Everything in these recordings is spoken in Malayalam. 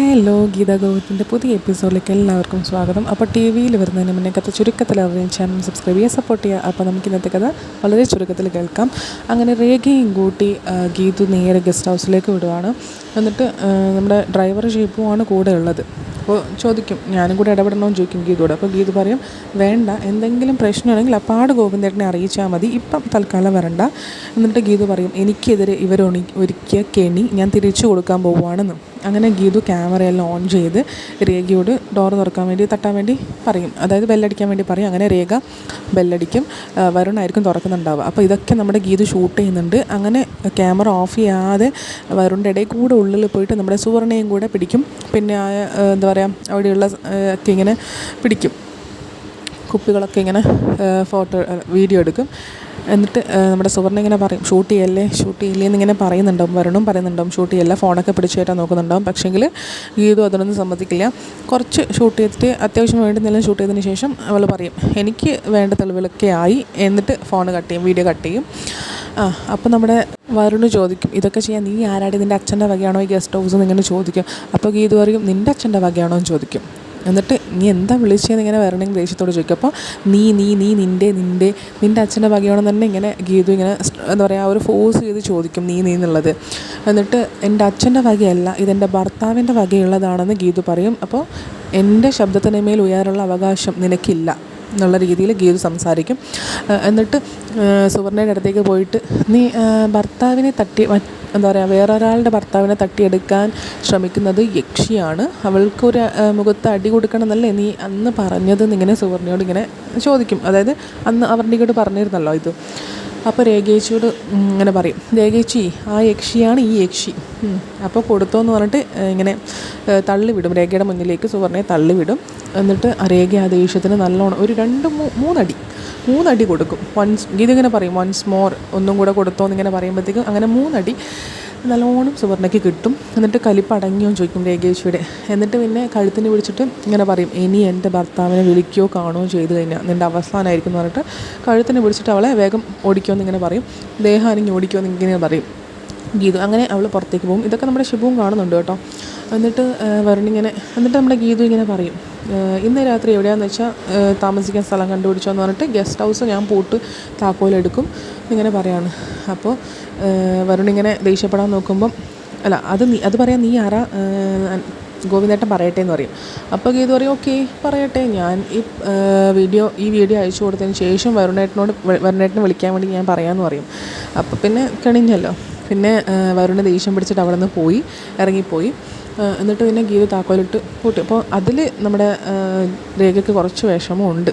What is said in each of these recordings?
ഹലോ ഗീത ഗോവിന്ദിന്റെ പുതിയ എപ്പിസോഡിലേക്ക് എല്ലാവർക്കും സ്വാഗതം. അപ്പോൾ ടി വിയിൽ വരുന്നതിന് മുന്നേ കഥ ചുരുക്കത്തിൽ അറിയാൻ ചാനൽ സബ്സ്ക്രൈബ് ചെയ്യുക സപ്പോർട്ട് ചെയ്യുക. അപ്പോൾ നമുക്ക് ഇന്നത്തെ കഥ വളരെ ചുരുക്കത്തിൽ കേൾക്കാം. അങ്ങനെ രേഖയും കൂട്ടി ഗീതു നേരെ ഗസ്റ്റ് ഹൗസിലേക്ക് വിടുവാണ്. എന്നിട്ട് നമ്മുടെ ഡ്രൈവർ ഷേപ്പുമാണ് കൂടെ ഉള്ളത്. അപ്പോൾ ചോദിക്കും ഞാനും കൂടെ ഇടപെടണമെന്ന് ചോദിക്കും ഗീതോട് അപ്പോൾ ഗീതു പറയും വേണ്ട എന്തെങ്കിലും പ്രശ്നമുണ്ടെങ്കിൽ അപ്പാട് ഗോവിന്ദേട്ടനെ അറിയിച്ചാൽ മതി. ഇപ്പം തൽക്കാലം വരണ്ട. എന്നിട്ട് ഗീതു പറയും എനിക്കെതിരെ ഇവരൊണി ഒരുക്കിയ കെണി ഞാൻ തിരിച്ചു കൊടുക്കാൻ പോവുകയാണെന്ന്. അങ്ങനെ ഗീതു ക്യാമറയെല്ലാം ഓൺ ചെയ്ത് രേഖയോട് ഡോർ തുറക്കാൻ വേണ്ടി തട്ടാൻ വേണ്ടി പറയും. അതായത് ബെല്ലടിക്കാൻ വേണ്ടി പറയും. അങ്ങനെ രേഖ ബെല്ലടിക്കും. വരുണായിരിക്കും തുറക്കുന്നുണ്ടാവുക. അപ്പോൾ ഇതൊക്കെ നമ്മുടെ ഗീത് ഷൂട്ട് ചെയ്യുന്നുണ്ട്. അങ്ങനെ ക്യാമറ ഓഫ് ചെയ്യാതെ വരുണിന്റെ ഇടയിൽ കൂടെ ഉള്ളിൽ പോയിട്ട് നമ്മുടെ സുവർണയും കൂടെ പിടിക്കും. പിന്നെ എന്താ പറയുക അവിടെയുള്ള ഒക്കെ ഇങ്ങനെ പിടിക്കും. കുപ്പികളൊക്കെ ഇങ്ങനെ ഫോട്ടോ വീഡിയോ എടുക്കും. എന്നിട്ട് നമ്മുടെ സുവർണ ഇങ്ങനെ പറയും ഷൂട്ട് ചെയ്യല്ലേ ഷൂട്ട് ചെയ്യില്ലേ എന്നിങ്ങനെ പറയുന്നുണ്ടാവും വരണം പറയുന്നുണ്ടാവും ഷൂട്ട് ചെയ്യല്ല ഫോണൊക്കെ പിടിച്ചു കയറ്റാൻ നോക്കുന്നുണ്ടാവും. പക്ഷേങ്കിൽ ഗീതു അതിനൊന്നും സമ്മതിക്കില്ല. കുറച്ച് ഷൂട്ട് ചെയ്തിട്ട് അത്യാവശ്യം വേണ്ടുന്നില്ല ഷൂട്ട് ചെയ്തതിന് ശേഷം അവൾ പറയും എനിക്ക് വേണ്ട തെളിവുകളൊക്കെ ആയി എന്നിട്ട് ഫോൺ കട്ട് ചെയ്യും വീഡിയോ കട്ട് ചെയ്യും. ആ അപ്പോൾ നമ്മുടെ വരുണ് ചോദിക്കും ഇതൊക്കെ ചെയ്യാൻ നീ ആരാടി? നിന്റെ അച്ഛന്റെ വകയാണോ ഈ ഗസ്റ്റ് ഹൗസ് എന്നിങ്ങനെ ചോദിക്കും? അപ്പോൾ ഗീതു പറയും നിന്റെ അച്ഛന്റെ വകയാണോ? എന്ന് ചോദിക്കും. എന്നിട്ട് നീ എന്താ വിളിച്ചതെന്ന് ഇങ്ങനെ വരണമെങ്കിൽ ദേഷ്യത്തോട് ചോദിക്കും. അപ്പോൾ നീ നീ നീ നിന്റെ നിന്റെ നിന്റെ അച്ഛന്റെ ഭാഗ്യമാണെന്ന് തന്നെ ഇങ്ങനെ ഗീതു ഇങ്ങനെ എന്താ പറയുക ഒരു ഫോഴ്സ് ചെയ്ത് ചോദിക്കും നീ നീ എന്നുള്ളത്. എന്നിട്ട് എന്റെ അച്ഛന്റെ വകയല്ല ഇതെന്റെ ഭർത്താവിന്റെ വകയുള്ളതാണെന്ന് ഗീതു പറയും. അപ്പോൾ എന്റെ ശബ്ദത്തിന് മേൽ ഉയരാനുള്ള അവകാശം നിനക്കില്ല എന്നുള്ള രീതിയിൽ ഗീതു സംസാരിക്കും. എന്നിട്ട് സുവർണയുടെ അടുത്തേക്ക് പോയിട്ട് നീ ഭർത്താവിനെ തട്ടി എന്താ പറയുക വേറൊരാളുടെ ഭർത്താവിനെ തട്ടിയെടുക്കാൻ ശ്രമിക്കുന്നത് യക്ഷിയാണ്. അവൾക്കൊരു മുഖത്ത് അടി കൊടുക്കണം എന്നല്ലേ നീ അന്ന് പറഞ്ഞത് എന്നിങ്ങനെ സുവർണയോട് ഇങ്ങനെ ചോദിക്കും. അതായത് അന്ന് അവരുടെ ഇങ്ങോട്ട് പറഞ്ഞിരുന്നല്ലോ ഇത്. അപ്പോൾ രേഖേച്ചിയോട് ഇങ്ങനെ പറയും രേഖേച്ചി ആ യക്ഷിയാണ് ഈ യക്ഷി. അപ്പോൾ കൊടുത്തോന്ന് പറഞ്ഞിട്ട് ഇങ്ങനെ തള്ളിവിടും. രേഖയുടെ മുന്നിലേക്ക് സുവർണയെ തള്ളിവിടും. എന്നിട്ട് ആ രേഖ ആ ദേഷ്യത്തിന് നല്ലോണം ഒരു രണ്ട് മൂന്നടി മൂന്നടി കൊടുക്കും. വൺസ് ഇതിങ്ങനെ പറയും വൺസ് മോർ ഒന്നും കൂടെ കൊടുത്തോ എന്നിങ്ങനെ പറയുമ്പോഴത്തേക്കും അങ്ങനെ മൂന്നടി നല്ലോണം സുവർണയ്ക്ക് കിട്ടും. എന്നിട്ട് കലിപ്പ് അടങ്ങിയോ ചോദിക്കും രേഖേശ്വയുടെ എന്നിട്ട് പിന്നെ കഴുത്തിന് പിടിച്ചിട്ട് ഇങ്ങനെ പറയും ഇനി എന്റെ ഭർത്താവിനെ വിളിക്കുകയോ കാണുകയോ ചെയ്തു കഴിഞ്ഞാൽ നിന്റെ അവസാനമായിരിക്കും എന്ന് പറഞ്ഞിട്ട് കഴുത്തിന് പിടിച്ചിട്ട് അവളെ വേഗം ഓടിക്കുമോ എന്നിങ്ങനെ പറയും. ദേഹാനിങ്ങി ഓടിക്കുമോ എന്നിങ്ങനെ പറയും ഗീതു. അങ്ങനെ അവൾ പുറത്തേക്ക് പോകും. ഇതൊക്കെ നമ്മുടെ ശിവവും കാണുന്നുണ്ട് കേട്ടോ. എന്നിട്ട് വരണിങ്ങനെ എന്നിട്ട് നമ്മുടെ ഗീതു ഇങ്ങനെ പറയും ഇന്ന് രാത്രി എവിടെയാണെന്ന് വെച്ചാൽ താമസിക്കാൻ സ്ഥലം കണ്ടുപിടിച്ചോ എന്ന് പറഞ്ഞിട്ട് ഗസ്റ്റ് ഹൗസ് ഞാൻ പൂട്ട് താക്കോലെടുക്കും ഇങ്ങനെ പറയാണ്. അപ്പോൾ വരണിങ്ങനെ ദേഷ്യപ്പെടാൻ നോക്കുമ്പം അല്ല അത് നീ അത് പറയാൻ നീ ആരാ? ഗോവിന്ദേട്ടൻ പറയട്ടെ എന്ന് പറയും. അപ്പോൾ ഗീതു പറയും ഓക്കെ പറയട്ടെ ഞാൻ ഈ വീഡിയോ ഈ വീഡിയോ അയച്ചു കൊടുത്തതിന് ശേഷം വരുണേട്ടനോട് വരുണേട്ടനെ വിളിക്കാൻ വേണ്ടി ഞാൻ പറയാമെന്ന് പറയും. അപ്പോൾ പിന്നെ കണിഞ്ഞല്ലോ. പിന്നെ വരുണ ദേഷ്യം പിടിച്ചിട്ട് അവിടെ നിന്ന് പോയി ഇറങ്ങിപ്പോയി. എന്നിട്ട് പിന്നെ ഗീതു താക്കോലിട്ട് പൂട്ടി. അപ്പോൾ അതിൽ നമ്മുടെ രേഖയ്ക്ക് കുറച്ച് വിഷമമുണ്ട്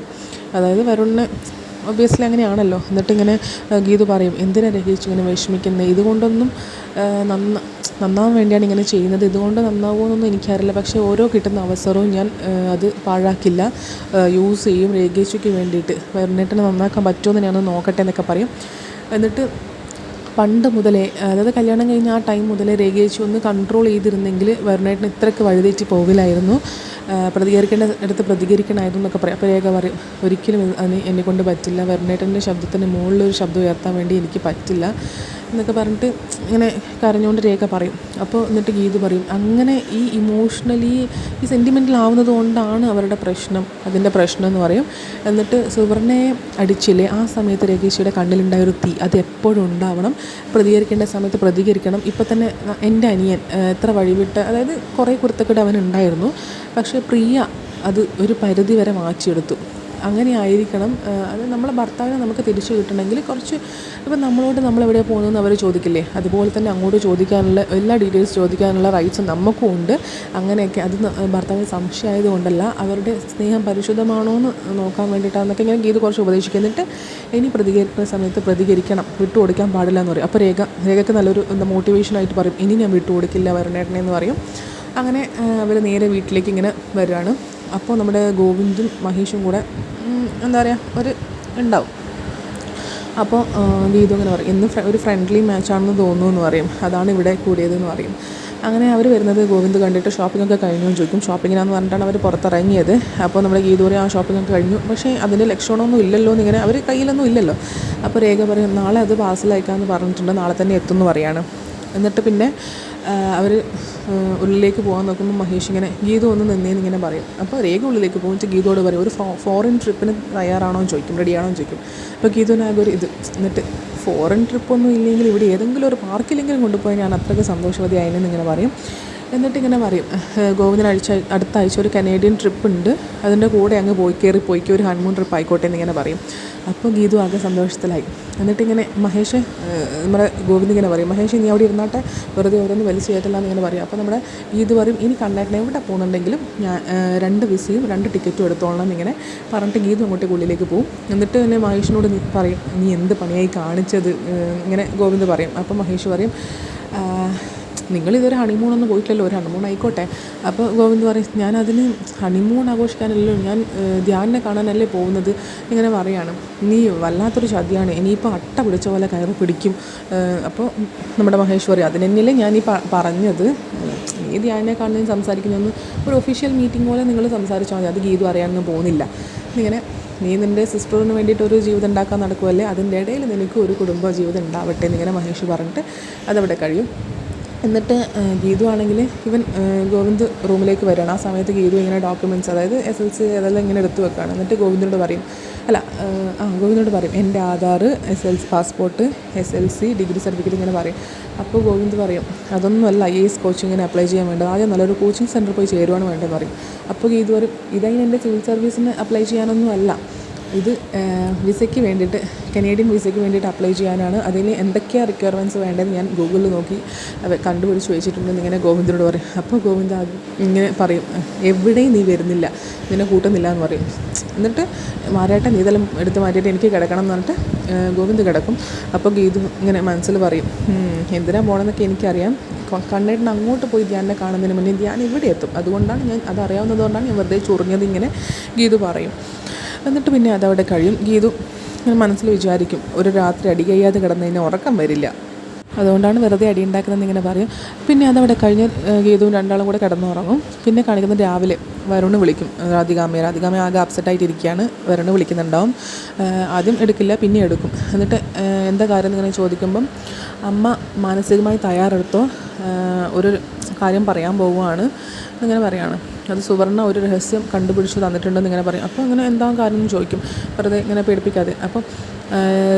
അതായത് വരുണിന് ഒബ്വിയസ്ലി അങ്ങനെയാണല്ലോ. എന്നിട്ട് ഇങ്ങനെ ആ, ഗീതു പറയും എന്തിനാ രഹിച്ച് ഇങ്ങനെ വിഷമിക്കുന്നത് ഇതുകൊണ്ടൊന്നും നന്ന നന്നാവാൻ വേണ്ടിയാണ് ഇങ്ങനെ ചെയ്യുന്നത്. ഇതുകൊണ്ട് നന്നാവുമെന്നൊന്നും എനിക്കറിയില്ല. പക്ഷേ ഓരോ കിട്ടുന്ന അവസരവും ഞാൻ അത് പാഴാക്കില്ല. യൂസ് ചെയ്യും രേഖേച്ചിക്ക് വേണ്ടിയിട്ട്. വരുന്നേട്ടിനെ നന്നാക്കാൻ പറ്റുമെന്ന് ഞാനൊന്ന് നോക്കട്ടെ എന്നൊക്കെ പറയും. എന്നിട്ട് പണ്ട് മുതലേ അതായത് കല്യാണം കഴിഞ്ഞ ആ ടൈം മുതലേ രേഖേച്ചി ഒന്ന് കൺട്രോൾ ചെയ്തിരുന്നെങ്കിൽ വരുണേട്ടന് ഇത്രയ്ക്ക് വഴിതെറ്റി പോകില്ലായിരുന്നു. പ്രതികരിക്കേണ്ട അടുത്ത് പ്രതികരിക്കണമായിരുന്നു എന്നൊക്കെ പറയാം. അപ്പോൾ രേഖ പറയും ഒരിക്കലും അതിന് എന്നെ കൊണ്ട് പറ്റില്ല. വരുണേട്ടന്റെ ശബ്ദത്തിന് മുകളിലൊരു ശബ്ദം ഉയർത്താൻ വേണ്ടി എനിക്ക് പറ്റില്ല. എന്നൊക്കെ പറഞ്ഞിട്ട് ഇങ്ങനെ കരഞ്ഞുകൊണ്ട് രേഖ പറയും. അപ്പോൾ എന്നിട്ട് ഗീതു പറയും അങ്ങനെ ഈ ഇമോഷണലി ഈ സെന്റിമെന്റൽ ആവുന്നത് കൊണ്ടാണ് അവരുടെ പ്രശ്നം അതിന്റെ പ്രശ്നം എന്ന് പറയും. എന്നിട്ട് സുവർണയെ അടിച്ചില്ലേ ആ സമയത്ത് രകേഷിയുടെ കണ്ണിലുണ്ടായ ഒരു തീ അത് എപ്പോഴും ഉണ്ടാവണം. പ്രതികരിക്കേണ്ട സമയത്ത് പ്രതികരിക്കണം. ഇപ്പം തന്നെ എന്റെ അനിയൻ എത്ര വഴിവിട്ട് അതായത് കുറേ കുരുത്തക്കേട് അവനുണ്ടായിരുന്നു. പക്ഷേ പ്രിയ അത് ഒരു പരിധി വരെ മാറ്റിയെടുത്തു. അങ്ങനെ ആയിരിക്കണം അത് നമ്മളെ ഭർത്താവിനെ നമുക്ക് തിരിച്ചു കിട്ടണമെങ്കിൽ കുറച്ച് ഇപ്പം നമ്മളോട് നമ്മൾ എവിടെ പോകുന്നതെന്ന് അവർ ചോദിക്കില്ലേ? അതുപോലെ തന്നെ അങ്ങോട്ട് ചോദിക്കാനുള്ള എല്ലാ ഡീറ്റെയിൽസ് ചോദിക്കാനുള്ള റൈറ്റ്സ് നമുക്കും ഉണ്ട്. അങ്ങനെയൊക്കെ അത് ഭർത്താവിന് സംശയമായത് കൊണ്ടല്ല അവരുടെ സ്നേഹം പരിശുദ്ധമാണോ എന്ന് നോക്കാൻ വേണ്ടിയിട്ടാണെന്നൊക്കെ ഇങ്ങനെ ഗീത് കുറച്ച് ഉപദേശിക്കും. എന്നിട്ട് ഇനി പ്രതികരിക്കുന്ന സമയത്ത് പ്രതികരിക്കണം. വിട്ടുകൊടുക്കാൻ പാടില്ല എന്ന് പറയും. അപ്പോൾ രേഖ രേഖയ്ക്ക് നല്ലൊരു എന്താ മോട്ടിവേഷനായിട്ട് പറയും. ഇനി ഞാൻ വിട്ടുകൊടുക്കില്ല വരണേട്ടനെ എന്ന് പറയും. അങ്ങനെ അവർ നേരെ വീട്ടിലേക്ക് ഇങ്ങനെ വരികയാണ്. അപ്പോൾ നമ്മുടെ ഗോവിന്ദും മഹേഷും കൂടെ എന്താ പറയുക ഒരു ഉണ്ടാവും. അപ്പോൾ ഗീതു അങ്ങനെ പറയും ഇന്ന് ഒരു ഫ്രണ്ട്ലി മാച്ചാണെന്ന് തോന്നുന്നു എന്ന് പറയും. അതാണ് ഇവിടെ കൂടിയതെന്ന് പറയും. അങ്ങനെ അവർ വരുന്നത് ഗോവിന്ദ് കണ്ടിട്ട് ഷോപ്പിങ്ങൊക്കെ കഴിഞ്ഞു ചോദിക്കും. ഷോപ്പിങ്ങിനാന്ന് പറഞ്ഞിട്ടാണ് അവർ പുറത്തിറങ്ങിയത്. അപ്പോൾ നമ്മുടെ ഗീതു പറയും ആ ഷോപ്പിംഗ് ഒക്കെ കഴിഞ്ഞു. പക്ഷേ അതിന്റെ ലക്ഷണമൊന്നും ഇല്ലല്ലോ എന്നിങ്ങനെ അവർ കയ്യിലൊന്നും ഇല്ലല്ലോ. അപ്പോൾ രേഖ പറയും നാളെ അത് പാർസൽ അയക്കാമെന്ന് പറഞ്ഞിട്ടുണ്ട്. നാളെ തന്നെ എത്തുമെന്ന് പറയാണ്. എന്നിട്ട് പിന്നെ അവർ ഉള്ളിലേക്ക് പോകാൻ നോക്കുമ്പോൾ മഹേഷ് ഇങ്ങനെ ഗീതു ഒന്ന് നിന്നേന്ന് ഇങ്ങനെ പറയും. അപ്പോൾ രേഖ ഉള്ളിലേക്ക് പോകും ഗീതോട് പറയും ഒരു ഫോറിൻ ട്രിപ്പിന് തയ്യാറാണോ? എന്ന് ചോദിക്കും റെഡിയാണോ എന്ന് ചോദിക്കും. അപ്പോൾ ഗീതുവിനാകെ ഒരു ഇത്. എന്നിട്ട് ഫോറിൻ ട്രിപ്പൊന്നും ഇല്ലെങ്കിൽ ഇവിടെ ഏതെങ്കിലും ഒരു പാർക്കിലെങ്കിലും കൊണ്ടുപോയി ഞാൻ അത്രയ്ക്ക് സന്തോഷവതിയായെന്ന് ഇങ്ങനെ പറയും. എന്നിട്ട് ഇങ്ങനെ പറയും ഗോവിന്ദൻ അഴിച്ച അടുത്ത ആഴ്ച ഒരു കനേഡിയൻ ട്രിപ്പ് ഉണ്ട്. അതിന്റെ കൂടെ അങ്ങ് പോയി കയറി പോയിക്കോ ഒരു ഹൺമൂൺ ട്രിപ്പ് ആയിക്കോട്ടെ എന്നിങ്ങനെ പറയും. അപ്പോൾ ഗീതു ആകെ സന്തോഷത്തിലായി. എന്നിട്ടിങ്ങനെ മഹേഷ് നമ്മുടെ ഗോവിന്ദ് ഇങ്ങനെ പറയും മഹേഷ് നീ അവിടെ ഇരുന്നാട്ടെ? വെറുതെ ഓരോന്ന് വലിച്ചു കയറ്റില്ല എന്നിങ്ങനെ പറയും. അപ്പോൾ നമ്മുടെ ഗീതു പറയും ഇനി കണ്ണേട്ടനെ എവിടെ പോകുന്നുണ്ടെങ്കിലും ഞാൻ രണ്ട് വിസയും രണ്ട് ടിക്കറ്റും എടുത്തോളണം എന്നിങ്ങനെ പറഞ്ഞിട്ട് ഗീതു അങ്ങോട്ട് ഉള്ളിലേക്ക് പോകും എന്നിട്ട് തന്നെ മഹേഷിനോട് നീ പറയും നീ എന്ത് പണിയായി കാണിച്ചത്? ഇങ്ങനെ ഗോവിന്ദ് പറയും. അപ്പോൾ മഹേഷ് പറയും നിങ്ങളിതൊരു ഹണിമൂണൊന്നും പോയിട്ടില്ലല്ലോ ഒരു ഹണിമൂൺ ആയിക്കോട്ടെ. അപ്പോൾ ഗോവിന്ദ് പറയും ഞാനതിന് ഹണിമൂൺ ആഘോഷിക്കാനല്ലോ ഞാൻ ധ്യാനിനെ കാണാനല്ലേ പോകുന്നത് ഇങ്ങനെ പറയാണ്. നീ വല്ലാത്തൊരു ചതിയാണ് ഇനിയിപ്പോൾ അട്ട പിടിച്ച പോലെ കയറി പിടിക്കും. അപ്പോൾ നമ്മുടെ പറയും അതിനെന്നല്ലേ ഞാൻ ഈ പറഞ്ഞത് നീ ധ്യാനിനെ കാണുന്നതിന് സംസാരിക്കുന്നതെന്ന് ഒരു ഒഫീഷ്യൽ മീറ്റിംഗ് പോലെ നിങ്ങൾ സംസാരിച്ചാൽ മതി അത് ഗീതു അറിയാനൊന്നും പോകുന്നില്ല. ഇങ്ങനെ നീ നിന്റെ സിസ്റ്ററിന് വേണ്ടിയിട്ട് ഒരു ജീവിതം ഉണ്ടാക്കാൻ നടക്കുമല്ലേ അതിന്റെ ഇടയിൽ നിനക്ക് ഒരു കുടുംബ ജീവിതം ഉണ്ടാവട്ടെ എന്നിങ്ങനെ മഹേഷ് പറഞ്ഞിട്ട് അതവിടെ കഴിയും. എന്നിട്ട് ഗീതു ആണെങ്കിൽ ഇവൻ ഗോവിന്ദ് റൂമിലേക്ക് വരികയാണ് ആ സമയത്ത് ഗീതു ഇങ്ങനെ ഡോക്യുമെന്റ്സ് അതായത് എസ് എൽ സി അതെല്ലാം ഇങ്ങനെ എടുത്തു വെക്കുകയാണ്. എന്നിട്ട് ഗോവിന്ദിനോട് പറയും അല്ല ആ ഗോവിന്ദിനോട് പറയും എന്റെ Aadhaar S L C passport S L C degree certificate ഇങ്ങനെ പറയും. അപ്പോൾ ഗോവിന്ദ് പറയും അതൊന്നുമല്ല ഐ എസ് കോച്ചിങ്ങിന് അപ്ലൈ ചെയ്യാൻ വേണ്ടത്. ആദ്യം നല്ലൊരു കോച്ചിങ് സെന്റർ പോയി ചേരുവാണ് വേണ്ടതെന്ന് പറയും. അപ്പോൾ ഗീതു പറയും ഇതായി എന്റെ സിവിൽ സർവീസിന് അപ്ലൈ ചെയ്യാനൊന്നും അല്ല ഇത് വിസയ്ക്ക് വേണ്ടിയിട്ട് കനേഡിയൻ വിസയ്ക്ക് വേണ്ടിയിട്ട് അപ്ലൈ ചെയ്യാനാണ്. അതിന് എന്തൊക്കെയാണ് റിക്വയർമെന്റ്സ് വേണ്ടതെന്ന് ഞാൻ ഗൂഗിളിൽ നോക്കി കണ്ടുപിടിച്ച് വെച്ചിട്ടുണ്ടെന്ന് ഇങ്ങനെ ഗോവിന്ദനോട് പറയും. അപ്പോൾ ഗോവിന്ദ ഇങ്ങനെ പറയും എവിടെയും നീ വരുന്നില്ല? നിന്നെ കൂട്ടുന്നില്ല എന്ന് പറയും. എന്നിട്ട് മാരാട്ട നീതലം എടുത്ത് മാറ്റിയിട്ട് എനിക്ക് കിടക്കണം എന്ന് പറഞ്ഞിട്ട് ഗോവിന്ദ് കിടക്കും. അപ്പോൾ ഗീതു ഇങ്ങനെ മനസ്സിൽ പറയും എന്തിനാ പോകണമെന്നൊക്കെ എനിക്കറിയാം. കണ്ണേട്ടൻ അങ്ങോട്ട് പോയി ധ്യാനെ കാണുന്നതിന് മുന്നേ ധ്യാൻ ഇവിടെ എത്തും. അതുകൊണ്ടാണ് ഞാൻ അത് അറിയാവുന്നതുകൊണ്ടാണ് ഞാൻ വെറുതെ ചൊറിഞ്ഞത് ഇങ്ങനെ ഗീതു പറയും. എന്നിട്ട് പിന്നെ അതവിടെ കഴിയും. ഗീതു ഇങ്ങനെ മനസ്സിൽ വിചാരിക്കും ഒരു രാത്രി അടി കഴിയാതെ കിടന്നതിന് ഉറക്കം വരില്ല. അതുകൊണ്ടാണ് വെറുതെ അടി ഉണ്ടാക്കുന്നതെന്ന് ഇങ്ങനെ പറയും. പിന്നെ അതവിടെ കഴിഞ്ഞ് ഗീതവും രണ്ടാളും കൂടെ കിടന്നുറങ്ങും. പിന്നെ കാണിക്കുന്നത് രാവിലെ വരുണ് വിളിക്കും. രാധികാമയെ രാധികാമ ആകെ അപ്സെറ്റായിട്ടിരിക്കുകയാണ് വരുണ് വിളിക്കുന്നുണ്ടാവും. ആദ്യം എടുക്കില്ല പിന്നെ എടുക്കും. എന്നിട്ട് എന്താ കാര്യം എന്നിങ്ങനെ ചോദിക്കുമ്പം അമ്മ മാനസികമായി തയ്യാറെടുത്തോ? ഒരു കാര്യം പറയാൻ പോവുകയാണ്. എന്നിങ്ങനെ പറയുകയാണ് അത് സുവർണ ഒരു രഹസ്യം കണ്ടുപിടിച്ച് തന്നിട്ടുണ്ടെന്ന് ഇങ്ങനെ പറയും. അപ്പോൾ അങ്ങനെ എന്താ കാര്യം എന്ന് ചോദിക്കും. വെറുതെ ഇങ്ങനെ പേടിപ്പിക്കാതെ. അപ്പം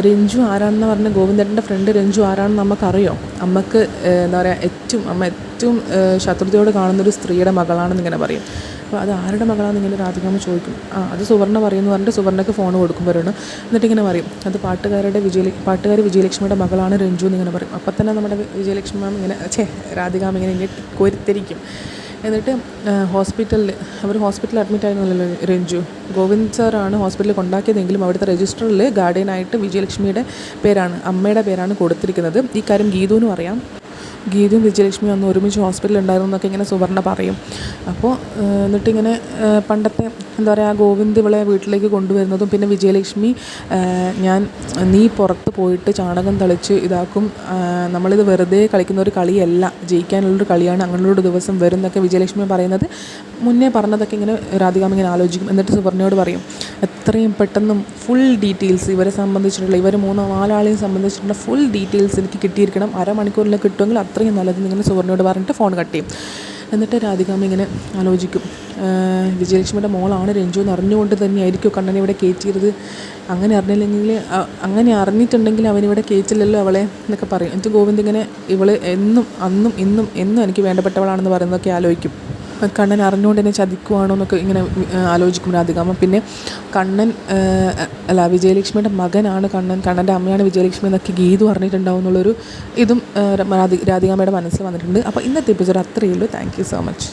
രഞ്ജു ആരാണെന്ന് പറഞ്ഞ ഗോവിന്ദേട്ടന്റെ ഫ്രണ്ട് രഞ്ജു ആരാണെന്ന് നമുക്കറിയോ? അമ്മയ്ക്ക് എന്താ പറയുക ഏറ്റവും അമ്മ ഏറ്റവും ശത്രുതയോട് കാണുന്നൊരു സ്ത്രീയുടെ മകളാണെന്ന് ഇങ്ങനെ പറയും. അപ്പോൾ അത് ആരുടെ മകളാണെന്ന് ഇങ്ങനെ രാധികാമ്മ ചോദിക്കും. ആ അത് സുവർണ പറയുമെന്ന് പറഞ്ഞിട്ട് സുവർണയ്ക്ക് ഫോൺ കൊടുക്കും എന്നിട്ട് ഇങ്ങനെ പറയും അത് പാട്ടുകാരുടെ വിജയ പാട്ടുകാരി വിജയലക്ഷ്മിയുടെ മകളാണ് രഞ്ജു എന്നിങ്ങനെ പറയും. അപ്പം തന്നെ നമ്മുടെ വിജയലക്ഷ്മി മാം ഇങ്ങനെ ഛേ രാധികാമ ഇങ്ങനെ ഇങ്ങനെ കൊരുത്തിരിക്കും. എന്നിട്ട് ഹോസ്പിറ്റലിൽ അവർ ഹോസ്പിറ്റലിൽ അഡ്മിറ്റ് ആയിരുന്നല്ലോ രഞ്ജു. ഗോവിന്ദ് സാറാണ് ഹോസ്പിറ്റലിൽ കൊണ്ടാക്കിയതെങ്കിലും അവിടുത്തെ രജിസ്റ്ററിൽ ഗാർഡിയനായിട്ട് വിജയലക്ഷ്മിയുടെ പേരാണ് അമ്മയുടെ പേരാണ് കൊടുത്തിരിക്കുന്നത്. ഈ കാര്യം ഗീതുവിനും അറിയാം. ഗീതയും വിജയലക്ഷ്മിയും അന്ന് ഒരുമിച്ച് ഹോസ്പിറ്റലിൽ ഉണ്ടായിരുന്നു എന്നൊക്കെ ഇങ്ങനെ സുവർണ പറയും. അപ്പോൾ എന്നിട്ടിങ്ങനെ പണ്ടത്തെ എന്താ പറയുക ഗോവിന്ദ് ഇവളെ വീട്ടിലേക്ക് കൊണ്ടുവരുന്നതും പിന്നെ വിജയലക്ഷ്മി ഞാൻ നീ പുറത്ത് പോയിട്ട് ചാണകം തളിച്ച് ഇതാക്കും നമ്മളിത് വെറുതെ കളിക്കുന്ന ഒരു കളിയല്ല ജയിക്കാനുള്ളൊരു കളിയാണ് അങ്ങനെയുള്ളൊരു ദിവസം വരും എന്നൊക്കെ വിജയലക്ഷ്മി പറയുന്നത്. മുന്നേ പറഞ്ഞതൊക്കെ ഇങ്ങനെ രാധികാമിങ്ങനെ ആലോചിക്കും എന്നിട്ട് സുവർണയോട് പറയും. എത്രയും പെട്ടെന്ന് ഫുൾ ഡീറ്റെയിൽസ് ഇവരെ സംബന്ധിച്ചിട്ടുള്ള ഇവർ മൂന്നോ നാലാളെയും സംബന്ധിച്ചിട്ടുള്ള ഫുൾ ഡീറ്റെയിൽസ് എനിക്ക് കിട്ടിയിരിക്കണം. അരമണിക്കൂറിൽ കിട്ടുമെങ്കിൽ അത്രയും നല്ലത് ഇങ്ങനെ സുവർണയോട് പറഞ്ഞിട്ട് ഫോൺ കട്ട് ചെയ്യും. എന്നിട്ട് രാധികാമ്മ ഇങ്ങനെ ആലോചിക്കും. വിജയലക്ഷ്മിയുടെ മോളാണ് രഞ്ജു എന്ന് അറിഞ്ഞുകൊണ്ട് തന്നെയായിരിക്കും കണ്ണനെ ഇവിടെ കയറ്റിയത് അങ്ങനെ അറിഞ്ഞില്ലെങ്കിൽ അങ്ങനെ അറിഞ്ഞിട്ടുണ്ടെങ്കിൽ അവനിവിടെ കയറ്റില്ലല്ലോ അവളെ എന്നൊക്കെ പറയും. എന്നിട്ട് ഗോവിന്ദ് ഇങ്ങനെ ഇവൾ എന്നും അന്നും ഇന്നും എന്നും എനിക്ക് വേണ്ടപ്പെട്ടവളാണെന്ന് പറയുന്നതൊക്കെ ആലോചിക്കും. കണ്ണൻ അറിഞ്ഞുകൊണ്ട് എന്നെ ചതിക്കുവാണോ എന്നൊക്കെ ഇങ്ങനെ ആലോചിക്കും രാധിക അമ്മ പിന്നെ കണ്ണൻ അല്ല വിജയലക്ഷ്മിയുടെ മകനാണ് കണ്ണൻ. കണ്ണന്റെ അമ്മയാണ് വിജയലക്ഷ്മി എന്നൊക്കെ ഗീതു അറിഞ്ഞിട്ടുണ്ടാവും എന്നുള്ളൊരു ഇതും രാധികാമ്മയുടെ മനസ്സിൽ വന്നിട്ടുണ്ട്. അപ്പോൾ ഇന്നത്തെ എപ്പിസോഡ് അത്രയേ ഉള്ളൂ. Thank you so much